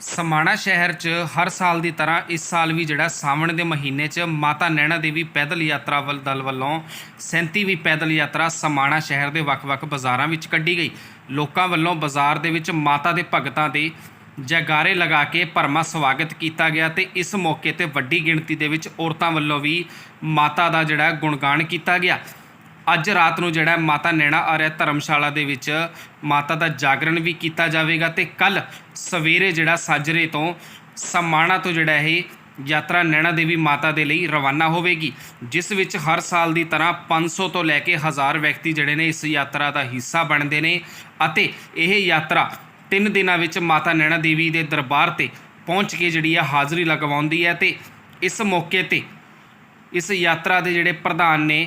ਸਮਾਣਾ ਸ਼ਹਿਰ 'ਚ ਹਰ ਸਾਲ ਦੀ ਤਰ੍ਹਾਂ ਇਸ ਸਾਲ ਵੀ ਜਿਹੜਾ ਸਾਵਣ ਦੇ ਮਹੀਨੇ 'ਚ ਮਾਤਾ ਨੈਣਾ ਦੇਵੀ ਪੈਦਲ ਯਾਤਰਾ ਵੱਲ ਦਲ ਵੱਲੋਂ 37ਵੀਂ ਪੈਦਲ ਯਾਤਰਾ ਸਮਾਣਾ ਸ਼ਹਿਰ ਦੇ ਵੱਖ-ਵੱਖ ਬਾਜ਼ਾਰਾਂ ਵਿੱਚ ਕੱਢੀ ਗਈ। ਲੋਕਾਂ ਵੱਲੋਂ ਬਾਜ਼ਾਰ ਦੇ ਵਿੱਚ ਮਾਤਾ ਦੇ ਭਗਤਾਂ ਦੇ ਜੈਕਾਰੇ ਲਗਾ ਕੇ ਭਰਮਾ ਸਵਾਗਤ ਕੀਤਾ ਗਿਆ ਤੇ ਇਸ ਮੌਕੇ ਤੇ ਵੱਡੀ ਗਿਣਤੀ ਦੇ ਵਿੱਚ ਔਰਤਾਂ ਵੱਲੋਂ ਵੀ ਮਾਤਾ ਦਾ ਜਿਹੜਾ ਗੁਣਗਾਨ ਕੀਤਾ ਗਿਆ। ਅੱਜ ਰਾਤ ਨੂੰ ਜਿਹੜਾ ਮਾਤਾ ਨੈਣਾ ਆਰਿਆ ਧਰਮਸ਼ਾਲਾ ਦੇ ਵਿੱਚ। ਮਾਤਾ ਦਾ ਜਾਗਰਣ ਵੀ ਕੀਤਾ ਜਾਵੇਗਾ ਤੇ ਕੱਲ ਸਵੇਰੇ ਜਿਹੜਾ ਸਾਜਰੇ ਤੋਂ ਸਮਾਣਾ ਤੋਂ ਜਿਹੜਾ ਇਹ ਯਾਤਰਾ ਨੈਣਾ ਦੇਵੀ ਮਾਤਾ ਦੇ ਲਈ ਰਵਾਨਾ ਹੋਵੇਗੀ, ਜਿਸ ਵਿੱਚ ਹਰ ਸਾਲ ਦੀ ਤਰ੍ਹਾਂ 500 ਤੋਂ ਲੈ ਕੇ 1000 ਵਿਅਕਤੀ ਜਿਹੜੇ ਨੇ ਇਸ ਯਾਤਰਾ ਦਾ ਹਿੱਸਾ ਬਣਦੇ ਨੇ ਅਤੇ ਇਹ ਯਾਤਰਾ 3 ਦਿਨਾਂ ਵਿੱਚ ਮਾਤਾ ਨੈਣਾ ਦੇਵੀ ਦੇ ਦਰਬਾਰ ਤੇ ਪਹੁੰਚ ਕੇ ਜਿਹੜੀ ਆ ਹਾਜ਼ਰੀ ਲਗਵਾਉਂਦੀ ਹੈ ਤੇ ਇਸ ਮੌਕੇ ਤੇ ਇਸ ਯਾਤਰਾ ਦੇ ਜਿਹੜੇ ਪ੍ਰਧਾਨ ਨੇ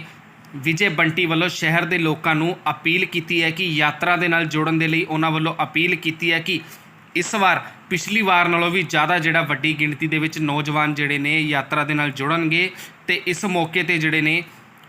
ਵਿਜੇ ਬੰਟੀ ਵੱਲੋਂ ਸ਼ਹਿਰ ਦੇ ਲੋਕਾਂ ਨੂੰ ਅਪੀਲ ਕੀਤੀ ਹੈ ਕਿ ਯਾਤਰਾ ਦੇ ਨਾਲ ਜੁੜਨ ਦੇ ਲਈ ਉਹਨਾਂ ਵੱਲੋਂ ਅਪੀਲ ਕੀਤੀ ਹੈ ਕਿ ਇਸ ਵਾਰ ਪਿਛਲੀ ਵਾਰ ਨਾਲੋਂ ਵੀ ਜ਼ਿਆਦਾ ਜਿਹੜਾ ਵੱਡੀ ਗਿਣਤੀ ਦੇ ਵਿੱਚ ਨੌਜਵਾਨ ਜਿਹੜੇ ਨੇ ਯਾਤਰਾ ਦੇ ਨਾਲ ਜੁੜਨਗੇ ਤੇ ਇਸ ਮੌਕੇ ਤੇ ਜਿਹੜੇ ਨੇ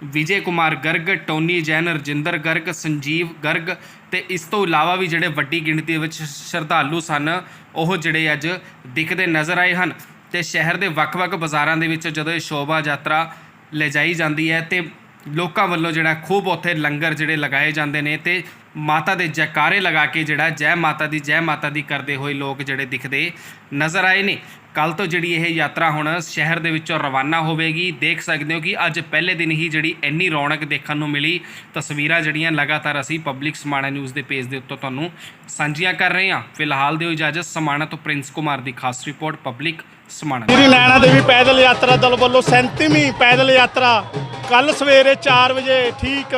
ਵਿਜੇ ਕੁਮਾਰ ਗਰਗ, ਟੋਨੀ ਜੈਨ, ਰਜਿੰਦਰ ਗਰਗ, ਸੰਜੀਵ ਗਰਗ ਤੇ ਇਸ ਤੋਂ ਇਲਾਵਾ ਵੀ ਜਿਹੜੇ ਵੱਡੀ ਗਿਣਤੀ ਵਿੱਚ ਸ਼ਰਧਾਲੂ ਸਨ, ਉਹ ਜਿਹੜੇ ਅੱਜ ਦਿਖਦੇ ਨਜ਼ਰ ਆਏ ਹਨ ਤੇ ਸ਼ਹਿਰ ਦੇ ਵੱਖ-ਵੱਖ ਬਾਜ਼ਾਰਾਂ ਦੇ ਵਿੱਚ ਜਦੋਂ ਇਹ ਸ਼ੋਭਾ ਯਾਤਰਾ ਲੈ ਜਾਈ ਜਾਂਦੀ ਹੈ ਤੇ ਲੋਕਾਂ ਵੱਲੋਂ ਜਿਹੜਾ ਖੂਬ ਉੱਥੇ ਲੰਗਰ ਜਿਹੜੇ ਲਗਾਏ ਜਾਂਦੇ ਨੇ ਤੇ ਮਾਤਾ ਦੇ ਜੈਕਾਰੇ ਲਗਾ ਕੇ ਜਿਹੜਾ ਜੈ ਮਾਤਾ ਦੀ, ਜੈ ਮਾਤਾ ਦੀ ਕਰਦੇ ਹੋਏ ਲੋਕ ਜਿਹੜੇ ਦਿਖਦੇ ਨਜ਼ਰ ਆਏ ਨੇ। ਕੱਲ ਤੋਂ ਜਿਹੜੀ ਇਹ ਯਾਤਰਾ ਹੁਣ ਸ਼ਹਿਰ ਦੇ ਵਿੱਚੋਂ ਰਵਾਨਾ ਹੋਵੇਗੀ। ਦੇਖ ਸਕਦੇ ਹੋ ਕਿ ਅੱਜ ਪਹਿਲੇ ਦਿਨ ਹੀ ਜਿਹੜੀ ਇੰਨੀ ਰੌਣਕ ਦੇਖਣ ਨੂੰ ਮਿਲੀ। ਤਸਵੀਰਾਂ ਜਿਹੜੀਆਂ ਲਗਾਤਾਰ ਅਸੀਂ ਪਬਲਿਕ ਸਮਾਣਾ ਨਿਊਜ਼ ਦੇ ਪੇਜ ਦੇ ਉੱਤੇ ਤੁਹਾਨੂੰ ਸਾਂਝੀਆਂ ਕਰ ਰਹੇ ਹਾਂ। ਫਿਲਹਾਲ ਦਿਓ ਇਜਾਜ਼ਤ ਸਮਾਣਾ ਤੋਂ ਪ੍ਰਿੰਸ ਕੁਮਾਰ ਦੀ ਖਾਸ ਰਿਪੋਰਟ ਪਬਲਿਕ ਸਮਾਣਾ ਸ੍ਰੀ ਨੈਣਾ ਦੇਵੀ ਪੈਦਲ ਯਾਤਰਾ, ਦਲ ਵੱਲੋਂ 37ਵੀਂ ਪੈਦਲ ਯਾਤਰਾ। ਕੱਲ ਸਵੇਰੇ 4 ਵਜੇ ਠੀਕ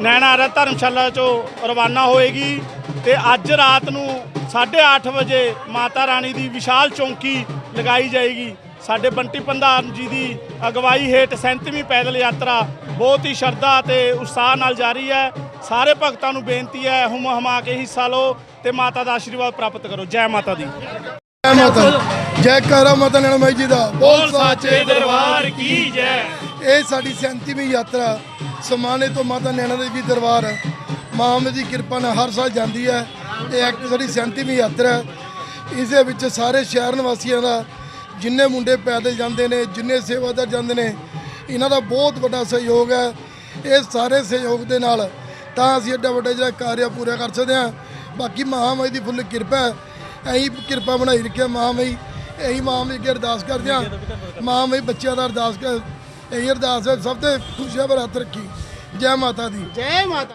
ਨੈਣਾ ਰ ਧਰਮਸ਼ਾਲਾ ਚੋਂ ਰਵਾਨਾ ਹੋਏਗੀ ਤੇ ਅੱਜ ਰਾਤ ਨੂੰ 8:30 ਵਜੇ ਮਾਤਾ ਰਾਣੀ ਦੀ ਵਿਸ਼ਾਲ ਚੌਂਕੀ ਲਗਾਈ ਜਾਏਗੀ। ਸਾਡੇ ਬੰਟੀ ਪੰਧਾਰਨ ਜੀ ਦੀ ਅਗਵਾਈ ਹੇਠ 37ਵੀਂ ਪੈਦਲ ਯਾਤਰਾ ਬਹੁਤ ਹੀ ਸ਼ਰਧਾ ਤੇ ਉਤਸ਼ਾਹ ਨਾਲ ਜਾਰੀ ਹੈ। ਸਾਰੇ ਭਗਤਾਂ ਨੂੰ ਬੇਨਤੀ ਹੈ ਹੁਮ ਹਮਾ ਕੇ ਹਿੱਸਾ ਲਓ ਤੇ ਮਾਤਾ ਦਾ ਆਸ਼ੀਰਵਾਦ ਪ੍ਰਾਪਤ ਕਰੋ। ਜੈ ਮਾਤਾ ਦੀ। ਜੈ ਮਾਤਾ ਜੈ ਕਾਰਾ ਮਾਤਾ ਨੈਣਾ ਮਾਈ ਜੀ ਦਾ। ਬੋਲ ਸਾਚੇ ਦਰਬਾਰ ਕੀ ਜੈ। ਇਹ ਸਾਡੀ 37ਵੀਂ ਯਾਤਰਾ ਸਮਾਨੇ ਤੋਂ ਮਾਤਾ ਨੈਣਾ ਦੇਵੀ ਦਰਬਾਰ ਮਾਂ ਦੀ ਕਿਰਪਾ ਨਾਲ ਹਰ ਸਾਲ ਜਾਂਦੀ ਹੈ। ਇਹ ਐਕਟ ਸਾਡੀ 37ਵੀਂ ਯਾਤਰਾ ਹੈ। ਇਸ ਦੇ ਵਿੱਚ ਸਾਰੇ ਸ਼ਹਿਰ ਨਿਵਾਸੀਆਂ ਦਾ ਜਿੰਨੇ ਮੁੰਡੇ ਪੈਦਲ ਜਾਂਦੇ ਨੇ, ਜਿੰਨੇ ਸੇਵਾਦਾਰ ਜਾਂਦੇ ਨੇ, ਇਹਨਾਂ ਦਾ ਬਹੁਤ ਵੱਡਾ ਸਹਿਯੋਗ ਹੈ। ਇਹ ਸਾਰੇ ਸਹਿਯੋਗ ਦੇ ਨਾਲ ਤਾਂ ਅਸੀਂ ਐਡਾ ਵੱਡਾ ਜਿਹੜਾ ਕਾਰਿਆ ਪੂਰਾ ਕਰ ਸਕਦੇ ਹਾਂ। ਬਾਕੀ ਮਹਾਮਾਈ ਦੀ ਫੁੱਲ ਕਿਰਪਾ ਹੈ। ਐਂ ਕਿਰਪਾ ਬਣਾਈ ਰੱਖਿਆ ਮਹਾਮਾਈ ਇਹੀ ਮਹਾਮਾਈ ਅੱਗੇ ਅਰਦਾਸ ਕਰਦੇ ਹਾਂ। ਮਹਾਮਾਈ ਬੱਚਿਆਂ ਦਾ ਅਰਦਾਸ ਕਰ ਇਹੀ ਅਰਦਾਸ ਹੈ ਸਭ ਤੇ ਖੁਸ਼ੀਆਂ ਭਰ ਹੱਥ ਰੱਖੀ। ਜੈ ਮਾਤਾ ਦੀ। ਜੈ ਮਾਤਾ